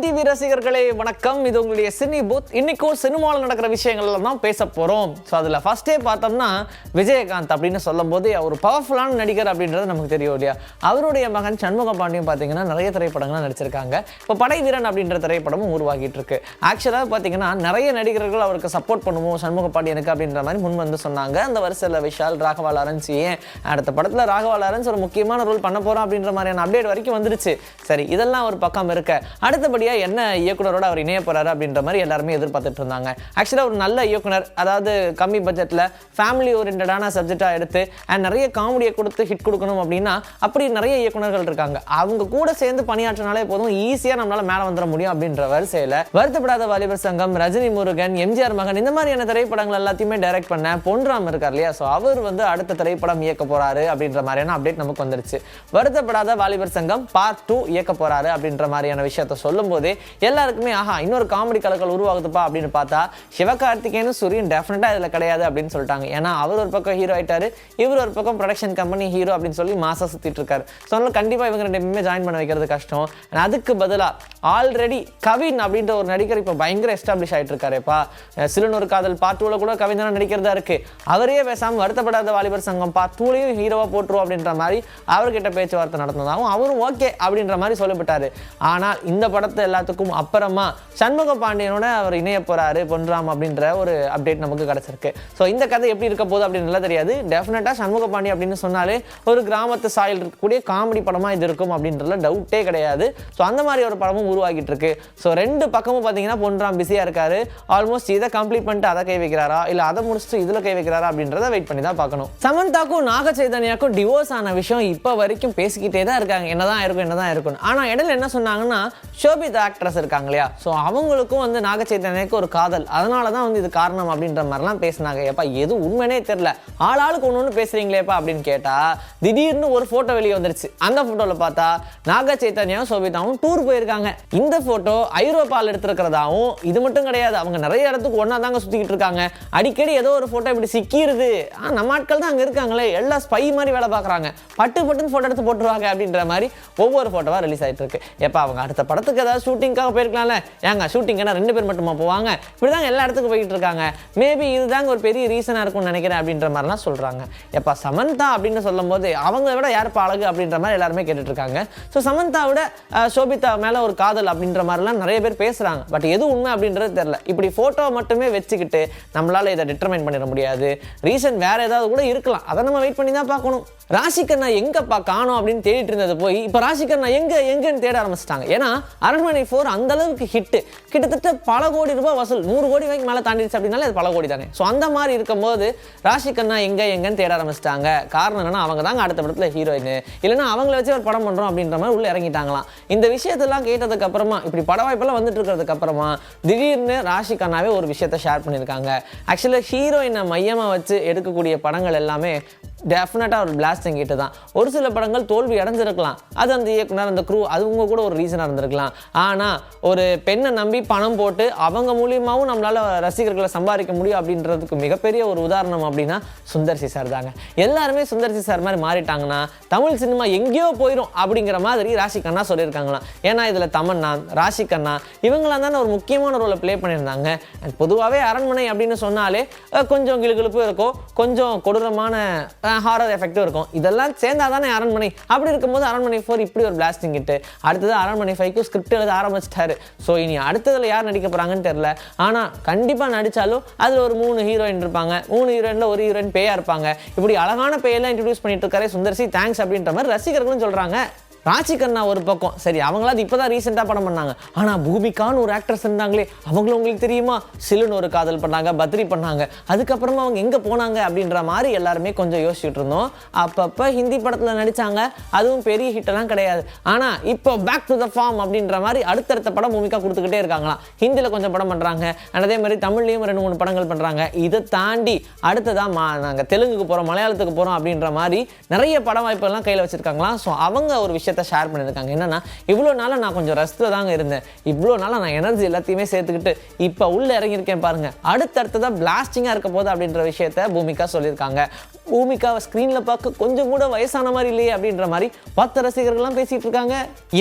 Sun TV ரசிகர்களே வணக்கம். இது உங்களுடைய சினி பூத். இன்னைக்கும் சினிமாவில் நடக்கிற விஷயங்கள்ல தான் பேச போறோம். ஸோ அதில் ஃபஸ்ட்டே பார்த்தோம்னா விஜயகாந்த் அப்படின்னு சொல்லும்போது அவர் பவர்ஃபுல்லான நடிகர் அப்படின்றது நமக்கு தெரியும் இல்லையா? அவருடைய மகன் சண்முக பாண்டியன் பார்த்தீங்கன்னா நிறைய திரைப்படங்கள்லாம் நடிச்சிருக்காங்க. இப்போ படை வீரன் அப்படின்ற திரைப்படமும் உருவாகிட்டு இருக்கு. ஆக்சுவலாக பார்த்தீங்கன்னா நிறைய நடிகர்கள் அவருக்கு சப்போர்ட் பண்ணுவோம் சண்முக பாண்டியனுக்கு அப்படின்ற மாதிரி முன் வந்து சொன்னாங்க. அந்த வரிசையில் விஷால் ராகவா லாரன்ஸ் ஏன் அடுத்த படத்தில் ராகவா லாரன்ஸ் ஒரு முக்கியமான ரோல் பண்ண போகிறோம் அப்படின்ற மாதிரியான அப்டேட் வரைக்கும் வந்துருச்சு. சரி இதெல்லாம் ஒரு பக்கம் இருக்க. அடுத்தபடியாக என்ன இயக்குனரோட அவர் இணைய போறாரு அப்படின்ற மாதிரி எல்லாருமே எதிர்பார்த்துட்டு இருந்தாங்க. ஆக்சுவலாக ஒரு நல்ல இயக்குனர். அதாவது கம்மி பட்ஜெட்டில் ஃபேமிலி ஓரியன்டான சப்ஜெக்டாக எடுத்து அண்ட் நிறைய காமெடியை கொடுத்து ஹிட் கொடுக்கணும் அப்படின்னா அப்படி நிறைய இயக்குனர்கள் இருக்காங்க. அவங்க கூட சேர்ந்து பணியாற்றினாலே போதும் ஈஸியாக நம்மளால் மேலே வந்துட முடியும் அப்படின்ற வரிசையில் வருத்தப்படாத வாலிபர் சங்கம் ரஜினி முருகன் எம்ஜிஆர் மகன் இந்த மாதிரியான திரைப்படங்கள் எல்லாத்தையுமே டைரக்ட் பண்ண பொன்ராம் இருக்கார் இல்லையா? ஸோ அவர் வந்து அடுத்த திரைப்படம் இயக்க போகிறாரு அப்படின்ற மாதிரியான அப்டேட் நமக்கு வந்துருச்சு. வருத்தப்படாத வாலிபர் சங்கம் பார்ட் டூ இயக்க போகிறாரு அப்படின்ற மாதிரியான விஷயத்த சொல்லும்போது போதே எல்லாருக்குமே ஆஹா இன்னொரு காமெடி கலக்கல் உருவாகுதுப்பா அப்படின்னு பார்த்தா சிவகார்த்திகேயனும் சூரியன் டெஃபினட்டாக இதில் கிடையாது அப்படின்னு சொல்லிட்டாங்க. ஏன்னா அவர் ஒரு பக்கம் ஹீரோ ஆயிட்டாரு இவர் ஒரு பக்கம் ப்ரொடக்ஷன் கம்பெனி ஹீரோ அப்படின்னு சொல்லி மாசா சுத்திட்டு இருக்காரு. ஸோ அதனால கண்டிப்பாக இவங்க ரெண்டு பேருமே ஜாயின் பண்ண வைக்கிறது கஷ்டம். அதுக்கு பதிலாக ஆல்ரெடி கவின் அப்படின்ற ஒரு நடிகர் இப்போ பயங்கர எஸ்டாப்ளிஷ் ஆகிட்டு இருக்காருப்பா. சிலுநூறு காதல் பார்ட் டூவில் கூட கவின் தானே நடிக்கிறதா இருக்கு. அவரே பேசாமல் வருத்தப்படாத வாலிபர் சங்கம் பார்ட் டூலையும் ஹீரோவாக போட்டுருவோம் அப்படின்ற மாதிரி அவர்கிட்ட பேச்சுவார்த்தை நடந்ததாகவும் அவரும் ஓகே அப்படின்ற மாதிரி சொல்லப்பட்டாரு ஆனால் இந்த படத்தை எல்லாத்துக்கும் அப்புறமா சண்முக பாண்டியனோட அவர் இணைய போறாரு பொன்ராம் அப்படின்ற ஒரு அப்டேட் நமக்கு கிடைச்சிருக்கு. ஸோ இந்த கதை எப்படி இருக்க போகுது அப்படின்னு தெரியாது. டெஃபினட்டாக சண்முக பாண்டி அப்படின்னு சொன்னாலே ஒரு கிராமத்து சாயல் இருக்கக்கூடிய காமெடி படமாக இது இருக்கும் அப்படின்றதுல டவுட்டே கிடையாது. ஸோ அந்த மாதிரி ஒரு படமும் உருவாகிட்டு இருக்கு. ஸோ ரெண்டு பக்கமும் பார்த்தீங்கன்னா பொன்ராம் பிஸியாக இருக்காரு. ஆல்மோஸ்ட் இதை கம்ப்ளீட் பண்ணிட்டு அதை கை வைக்கிறாரா? இல்லை அதை முடிச்சுட்டு இதில் கை வைக்கிறாரா அப்படின்றத வெயிட் பண்ணி தான் பார்க்கணும். சமந்தாக்கும் நாக சைதன்யாக்கும் டிவோர்ஸ் ஆன விஷயம் இப்போ வரைக்கும் பேசிக்கிட்டே தான் இருக்காங்க. என்னதான் இருக்கும் என்னதான் இருக்கும் ஆனால் இடையில என்ன சொன்னாங்கன்னா ஷோபித் ஆக்ட்ரஸ் இருக்காங்க இல்லையா ஸோ அவங்களுக்கும் வந்து நாக சைதன்யாக்கு ஒரு காதல். அதனால தான் வந்து இது காரணம் அப்படின்ற மாதிரிலாம் பேசினாங்க. ஏப்பா எது உண்மைனே தெரில ஆள் ஆளுக்கு ஒன்று ஒன்று பேசுறீங்களேப்பா அப்படின்னு கேட்டா திடீர்னு ஒரு ஃபோட்டோ வெளியே வந்துருச்சு. அந்த ஃபோட்டோவில் பார்த்தா நாக சைத்தன்யாவும் சோபிதாவும் டூர் போயிருக்காங்க. இந்த ஃபோட்டோ ஐரோப்பாவில் எடுத்திருக்கிறதாவும் இது மட்டும் கிடையாது. அவங்க நிறைய இடத்துக்கு ஒன்றா தாங்க சுற்றிக்கிட்டு இருக்காங்க. அடிக்கடி ஏதோ ஒரு ஃபோட்டோ இப்படி சிக்கிடுது ஆ, நம்ம ஆட்கள் தான் அங்கே இருக்காங்களே. எல்லாம் ஸ்பை மாதிரி வேலை பார்க்குறாங்க. பட்டு பட்டுன்னு ஃபோட்டோ எடுத்து போட்டுருவாங்க அப்படின்ற மாதிரி ஒவ்வொரு ஃபோட்டோவாக ரிலீஸ் ஆகிட்டு இருக்கு. எப்போ அவங்க அடுத்த படத்துக்கு ஏதாவது ஷூட்டிங்காக போயிருக்கலாம்ல. ஏங்க ஷூட்டிங் ரெண்டு பேர் மட்டுமா போவாங்க? இப்படி தாங்க எல்லா இடத்துக்கும் போயிட்டு இருக்காங்க. மேபி இதுதாங்க ஒரு பெரிய ரீசனாக இருக்கும்னு நினைக்கிறேன் அப்படின்ற மாதிரிலாம் சொல்கிறாங்க எப்போ சமந்தா அப்படின்னு சொல்லும் போது அவங்கள விட யாருப்பா அழகு அப்படின்ற மாதிரி எல்லாருமே கேட்டுட்ருக்காங்க. ஸோ சமந்தா விட சோபிதா மேலே ஒரு காதல் அப்படின்ற மாதிரிலாம் நிறைய பேர் பேசுகிறாங்க பட் எது உண்மை அப்படின்றது தெரில இப்படி ஃபோட்டோ மட்டுமே வச்சுக்கிட்டு நம்மளால் இதை டிட்டர்மைன் பண்ணிட முடியாது. ரீசன் வேறு ஏதாவது கூட இருக்கலாம். அதை நம்ம வெயிட் பண்ணி தான் பார்க்கணும். ராசிகண்ணா எங்கப்பா காணும் அப்படின்னு தேடிட்டு இருந்தது போய் இப்போ ராசிகண்ணா எங்கே எங்கேன்னு தேட ஆரம்பிச்சிட்டாங்க. ஏன்னா அரண்மனை ஃபோர் அந்த அளவுக்கு ஹிட் கிட்டத்தட்ட பல கோடி ரூபாய் வசூல். நூறு கோடி வரைக்கும் மேலே தாண்டிடுச்சு அப்படின்னாலே அது பல கோடி தானே. ஸோ அந்த மாதிரி இருக்கும்போது ராசிகண்ணா எங்கே எங்கன்னு தேட ஆரம்பிச்சிட்டாங்க. காரணம் என்னன்னா அவங்க தாங்க அடுத்த படத்துல ஹீரோயின் இல்லைன்னா அவங்கள வச்சு ஒரு படம் பண்றோம் அப்படின்ற மாதிரி உள்ள இறங்கிட்டாங்களாம். இந்த விஷயத்தெல்லாம் கேட்டதுக்கு அப்புறமா இப்படி பட வாய்ப்பெல்லாம் வந்துட்டு இருக்கிறதுக்கு அப்புறமா திடீர்னு ராஷிகண்ணாவே ஒரு விஷயத்த ஷேர் பண்ணியிருக்காங்க. ஆக்சுவலாக ஹீரோயினை மையமாக வச்சு எடுக்கக்கூடிய படங்கள் எல்லாமே டெஃபினட்டாக ஒரு பிளாஸ்டிங் கிட்ட தான். ஒரு சில படங்கள் தோல்வி அடைஞ்சிருக்கலாம். அது அந்த இயக்குனர் அந்த க்ரூ அது உங்க கூட ஒரு ரீசனாக இருந்திருக்கலாம். ஆனால் ஒரு பெண்ணை நம்பி பணம் போட்டு அவங்க மூலியமாகவும் நம்மளால ரசிகர்களை சம்பாதிக்க முடியும் அப்படின்றதுக்கு மிகப்பெரிய ஒரு உதாரணம் அப்படின்னா சுந்தர்சி சார் தாங்க. எல்லாருமே சுந்தர்சி சார் மாதிரி மாறிட்டாங்கன்னா தமிழ் சினிமா எங்கேயோ போயிடும் அப்படிங்கிற மாதிரி ராஷி கண்ணா சொல்லியிருக்காங்களாம். ஏன்னா இதில் தமன்னா ராஷி கண்ணா இவங்களாம் தானே ஒரு முக்கியமான ரோலை ப்ளே பண்ணியிருந்தாங்க. பொதுவாகவே அரண்மனை அப்படின்னு சொன்னாலே கொஞ்சம் கிளுகிழுப்பு இருக்கும் கொஞ்சம் கொடூரமான ஹாரர் எஃபெக்ட்டும் இருக்கும். இதெல்லாம் சேர்ந்தா தானே அரண்மனை? அப்படி இருக்கும்போது அரண்மனை ஃபோர் இப்படி ஒரு பிளாஸ்டிங் கிட்டு அடுத்தது அரண்மனை ஃபைவ்க்கு ஸ்கிரிப்ட் எழுத ஆரம்பிச்சிட்டாரு. ஸோ இனி அடுத்ததில் யார் நடிக்க போகிறாங்கன்னு தெரில ஆனால் கண்டிப்பாக நடித்தாலும் அதில் ஒரு மூணு ஹீரோயின் இருப்பாங்க. மூணு ஹீரோயினில் ஒரு ஹீரோயின் பேயா இருப்பாங்க. இப்படி அழகான பேயெல்லாம் இன்ட்ரடியூஸ் பண்ணிட்டு இருக்காரு சுந்தர்சி தேங்க்ஸ் அப்படின்ற மாதிரி ரசிகர்களும் சொல்கிறாங்க ராசிகண்ணா ஒரு பக்கம். சரி அவங்களாவது இப்போ தான் ரீசெண்டாக படம் பண்ணாங்க. ஆனால் பூமிகான்னு ஒரு ஆக்ட்ரஸ் இருந்தாங்களே அவங்களும் உங்களுக்கு தெரியுமா? சிலுன்னு ஒரு காதல் பண்ணாங்க பத்ரி பண்ணாங்க. அதுக்கப்புறமா அவங்க எங்கே போனாங்க அப்படின்ற மாதிரி எல்லாருமே கொஞ்சம் யோசிச்சுட்டு இருந்தோம். அப்பப்போ ஹிந்தி படத்தில் நடித்தாங்க அதுவும் பெரிய ஹிட்டெல்லாம் கிடையாது. ஆனால் இப்போ பேக் டு த ஃபார்ம் அப்படின்ற மாதிரி அடுத்தடுத்த படம் பூமிகா கொடுத்துக்கிட்டே இருக்காங்களாம். ஹிந்தியில் கொஞ்சம் படம் பண்ணுறாங்க அதே மாதிரி தமிழ்லேயும் ரெண்டு மூணு படங்கள் பண்ணுறாங்க இதை தாண்டி அடுத்ததான் மா நாங்கள் தெலுங்குக்கு போகிறோம் மலையாளத்துக்கு போகிறோம் அப்படின்ற மாதிரி நிறைய படம் வாய்ப்புகள்லாம் கையில் வச்சுருக்காங்களாம். ஸோ அவங்க ஒரு விஷயம் விஷயத்த ஷேர் பண்ணியிருக்காங்க. என்னென்னா இவ்வளோ நாளாக நான் கொஞ்சம் ரெஸ்ட்டில் தாங்க இருந்தேன். இவ்வளோ நாளாக நான் எனர்ஜி எல்லாத்தையுமே சேர்த்துக்கிட்டு இப்போ உள்ளே இறங்கியிருக்கேன் பாருங்கள் அடுத்தடுத்ததாக பிளாஸ்டிங்காக இருக்க போது அப்படின்ற விஷயத்த பூமிகா சொல்லியிருக்காங்க. பூமிகாவை ஸ்க்ரீனில் பார்க்க கொஞ்சம் கூட வயசான மாதிரி இல்லையே அப்படின்ற மாதிரி பத்து ரசிகர்கள்லாம் பேசிகிட்டு இருக்காங்க.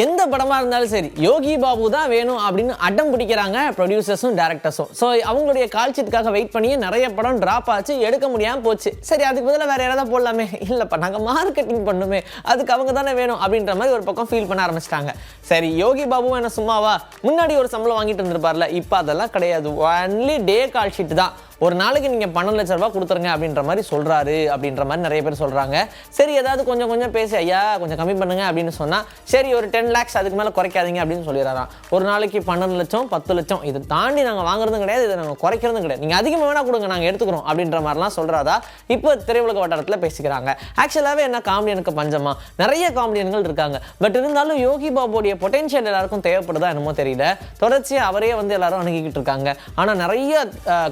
எந்த படமாக இருந்தாலும் சரி யோகி பாபு தான் வேணும் அப்படின்னு அடம் பிடிக்கிறாங்க ப்ரொடியூசர்ஸும் டேரக்டர்ஸும் ஸோ அவங்களுடைய கால்ஷீட்டுக்காக வெயிட் பண்ணியே நிறைய படம் ட்ராப் ஆச்சு எடுக்க முடியாமல் போச்சு. சரி அதுக்கு பதிலாக வேறு யாராவது போடலாமே. இல்லைப்பா நாங்கள் மார்க்கெட்டிங் பண்ணுமே. அதுக்கு அவங்க தானே வேணும் அப்படின்ற மாதிரி ஒரு பக்கம் ஃபீல் பண்ண ஆரம்பிச்சிட்டாங்க. சரி யோகி பாபுவும் என்ன சும்மாவா? முன்னாடி ஒரு சம்பளம் வாங்கிட்டு இருந்திருப்பார்ல இப்போ அதெல்லாம் கிடையாது. ஒன்லி டே கால் ஷீட் தான். ஒரு நாளைக்கு நீங்கள் பன்னெண்டு லட்ச ரூபா கொடுத்துருங்க அப்படின்ற மாதிரி சொல்கிறாரு அப்படின்ற மாதிரி நிறைய பேர் சொல்கிறாங்க சரி ஏதாவது கொஞ்சம் கொஞ்சம் பேசி ஐயா கொஞ்சம் கம்மி பண்ணுங்க அப்படின்னு சொன்னால் சரி ஒரு டென் லேக்ஸ் அதுக்கு மேலே குறைக்காதீங்க அப்படின்னு சொல்லிடுறாராம். ஒரு நாளைக்கு பன்னெண்டு லட்சம் பத்து லட்சம் இதை தாண்டி நாங்கள் வாங்குறதும் கிடையாது இதை நாங்கள் குறைக்கிறதும் கிடையாது. நீங்கள் அதிகமாக வேணா கொடுங்க நாங்கள் எடுத்துக்கிறோம் அப்படின்ற மாதிரிலாம் சொல்கிறதா இப்போ திரையுலக வட்டாரத்தில் பேசிக்கிறாங்க. ஆக்சுவலாகவே என்ன காமெடியனுக்கு பஞ்சமா? நிறைய காமெடியன்கள் இருக்காங்க. பட் இருந்தாலும் யோகி பாபுடைய பொட்டென்ஷியல் எல்லாருக்கும் தேவைப்படுதா என்னமோ தெரியல. தொடர்ச்சியாக அவரே வந்து எல்லாரும் அணுகிக்கிட்டு இருக்காங்க. ஆனால் நிறைய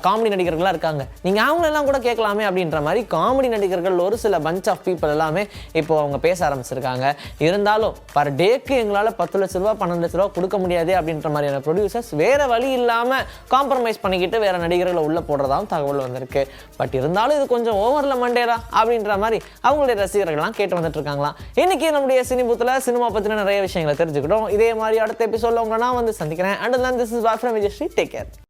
காமெடி நடிகர்களாக இருக்காங்க. நீங்கள் அவங்களெல்லாம் கூட கேட்கலாமே அப்படின்ற மாதிரி காமெடி நடிகர்கள் ஒரு சில பஞ்ச் ஆஃப் பீப்புள் எல்லாமே இப்போ அவங்க பேச ஆரம்பிச்சிருக்காங்க. இருந்தாலும் பர் டேக்கு எங்களால் பத்து லட்ச ரூபா பன்னெண்டு லட்ச ரூபா கொடுக்க முடியாது அப்படின்ற மாதிரியான ப்ரொடியூசர்ஸ் வேற வழி இல்லாமல் காம்ப்ரமைஸ் பண்ணிக்கிட்டு வேற நடிகர்களை உள்ள போடுறதாகவும் தகவல் வந்திருக்கு. பட் இருந்தாலும் இது கொஞ்சம் ஓவரில் மண்டேரா அப்படின்ற மாதிரி அவங்களுடைய ரசிகர்கள்லாம் கேட்டு வந்துட்டு இருக்காங்களாம். இன்னைக்கு நம்முடைய சினிபூத்தில் சினிமா பற்றின நிறைய விஷயங்களை தெரிஞ்சுக்கிட்டோம். இதே மாதிரி அடுத்த எபிசோட உங்களை நான் வந்து சந்திக்கிறேன். And then this is bye from Vijayasri take care